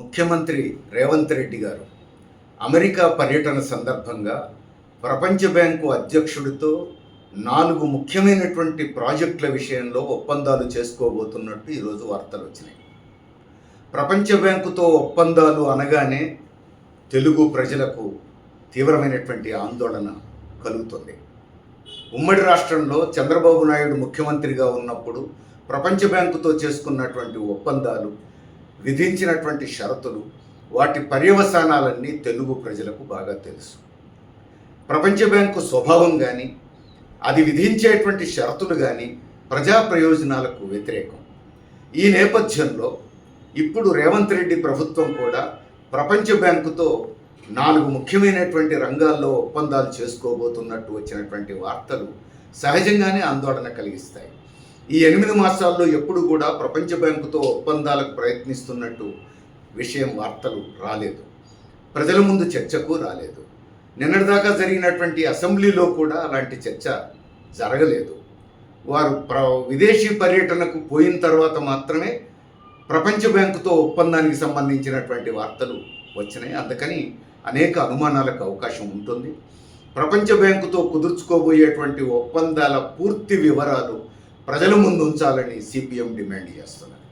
ముఖ్యమంత్రి రేవంత్ రెడ్డి గారు అమెరికా పర్యటన సందర్భంగా ప్రపంచ బ్యాంకు అధ్యక్షుడితో నాలుగు ముఖ్యమైనటువంటి ప్రాజెక్టుల విషయంలో ఒప్పందాలు చేసుకోబోతున్నట్టు ఈరోజు వార్తలు వచ్చినాయి. ప్రపంచ బ్యాంకుతో ఒప్పందాలు అనగానే తెలుగు ప్రజలకు తీవ్రమైనటువంటి ఆందోళన కలుగుతుంది. ఉమ్మడి రాష్ట్రంలో చంద్రబాబు నాయుడు ముఖ్యమంత్రిగా ఉన్నప్పుడు ప్రపంచ బ్యాంకుతో చేసుకున్నటువంటి ఒప్పందాలు విధించినటువంటి షరతులు వాటి పర్యవసానాలన్నీ తెలుగు ప్రజలకు బాగా తెలుసు. ప్రపంచ బ్యాంకు స్వభావం కానీ అది విధించేటువంటి షరతులు కానీ ప్రజా ప్రయోజనాలకు వ్యతిరేకం. ఈ నేపథ్యంలో ఇప్పుడు రేవంత్ రెడ్డి ప్రభుత్వం కూడా ప్రపంచ బ్యాంకుతో నాలుగు ముఖ్యమైనటువంటి రంగాల్లో ఒప్పందాలు చేసుకోబోతున్నట్టు వచ్చినటువంటి వార్తలు సహజంగానే ఆందోళన కలిగిస్తాయి. ఈ ఎనిమిది మాసాల్లో ఎప్పుడు కూడా ప్రపంచ బ్యాంకుతో ఒప్పందాలకు ప్రయత్నిస్తున్నట్టు విషయం వార్తలు రాలేదు. ప్రజల ముందు చర్చకు రాలేదు. నిన్నటిదాకా జరిగినటువంటి అసెంబ్లీలో కూడా అలాంటి చర్చ జరగలేదు. వారు ప్ర విదేశీ పర్యటనకు పోయిన తర్వాత మాత్రమే ప్రపంచ బ్యాంకుతో ఒప్పందానికి సంబంధించినటువంటి వార్తలు వచ్చినాయి. అందుకని అనేక అనుమానాలకు అవకాశం ఉంటుంది. ప్రపంచ బ్యాంకుతో కుదుర్చుకోబోయేటువంటి ఒప్పందాల పూర్తి వివరాలు ప్రజల ముందు ఉంచాలని సిపిఎం డిమాండ్ చేస్తున్నారు.